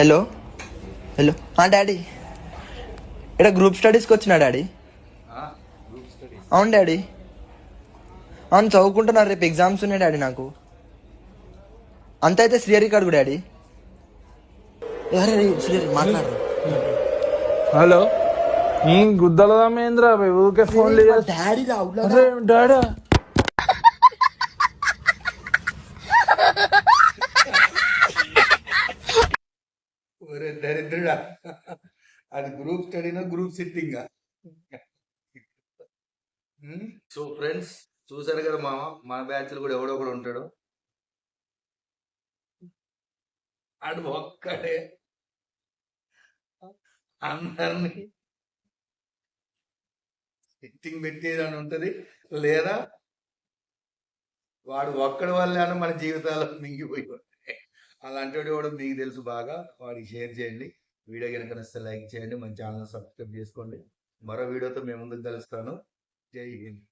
Hello hello daddy ఇక్కడ group స్టడీస్కి వచ్చినా డాడీ అవును డాడీ అవును చదువుకుంటున్నారు రేపు ఎగ్జామ్స్ ఉన్నాయి డాడీ నాకు. అంత అయితే శ్రీహరి కాడు డాడీ శ్రీహరి మాట్లాడరు. హలో నీ గుద్దల మహేంద్ర ఊరికే చేస్తా డాడీ డాడా. ఒరే దరిద్రుడా. అది గ్రూప్ స్టడీనా గ్రూప్ సిట్టింగ్. సో ఫ్రెండ్స్ చూసారు కదా మామ మన బ్యాచ్ కూడా ఎవడో ఒకడు ఉంటాడు. అడు ఒక్కడే. అందరినీ సిట్టింగ్ పెట్టేదని ఉంటది లేదా వాడు ఒక్కడి వల్లే మన జీవితాలు మింగిపోయి అలాంటి కూడా మీకు తెలుసు బాగా. వాడికి షేర్ చేయండి. వీడియో కనుక నచ్చితే లైక్ చేయండి. మన ఛానల్ సబ్స్క్రైబ్ చేసుకోండి. మరో వీడియోతో మేము ముందుకు కలుస్తాను. జై హింద్.